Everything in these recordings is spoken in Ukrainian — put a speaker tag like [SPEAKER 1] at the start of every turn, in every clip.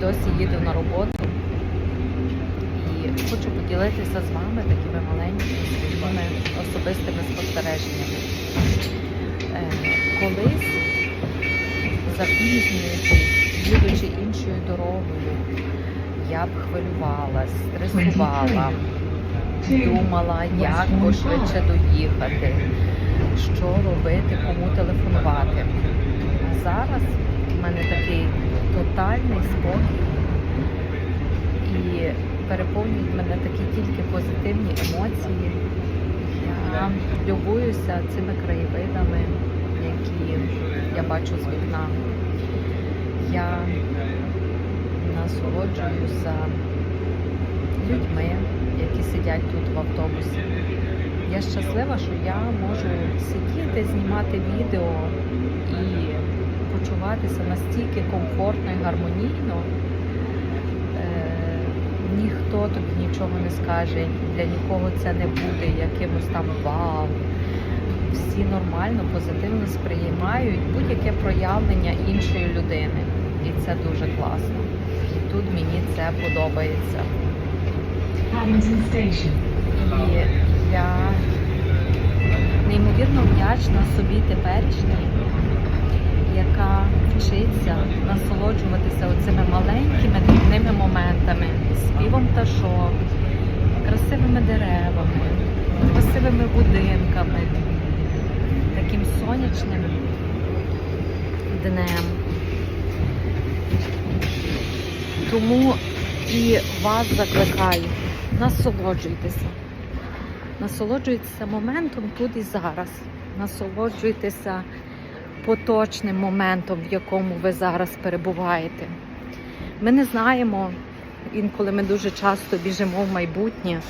[SPEAKER 1] досі їду на роботу. І хочу поділитися з вами такими маленькими своїми особистими спостереженнями. Е, Колись запізнюючись, їдучи іншою дорогою, я б хвилювалась, стресувала, думала, як пошвидше доїхати, що робити, кому телефонувати. Зараз в мене такий тотальний спокій і переповнюють мене такі тільки позитивні емоції. Я любуюся цими краєвидами, які я бачу з вікна. Я насолоджуюся людьми, які сидять тут в автобусі. Я щаслива, що я можу сидіти, знімати відео і почуватися настільки комфортно і гармонійно. Е, ніхто тобі нічого не скаже, для нікого це не буде якимось там вау. Всі нормально, позитивно сприймають будь-яке проявлення іншої людини. І це дуже класно. І тут мені це подобається. І я неймовірно вдячна собі теперішній, яка вчиться насолоджуватися оцими маленькими дрібними моментами, співом пташок, красивими деревами, красивими будинками, таким сонячним днем. Тому і вас закликаю, насолоджуйтеся. Насолоджуйтеся моментом тут і зараз. Насолоджуйтеся поточним моментом, в якому ви зараз перебуваєте. Ми не знаємо, інколи ми дуже часто біжимо в майбутнє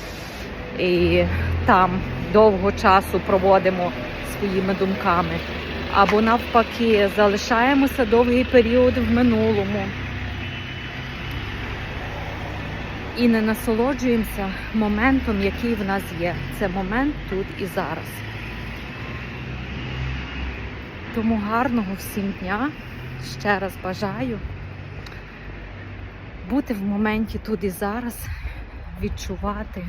[SPEAKER 1] і там довго часу проводимо своїми думками. Або навпаки, залишаємося довгий період в минулому і не насолоджуємося моментом, який в нас є. Це момент тут і зараз. Тому гарного всім дня. Ще раз бажаю бути в моменті тут і зараз, відчувати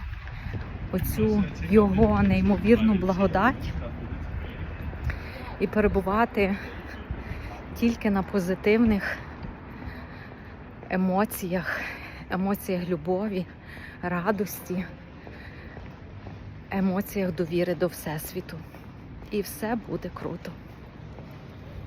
[SPEAKER 1] оцю його неймовірну благодать і перебувати тільки на позитивних емоціях, емоціях любові, радості, емоціях довіри до Всесвіту. І все буде круто.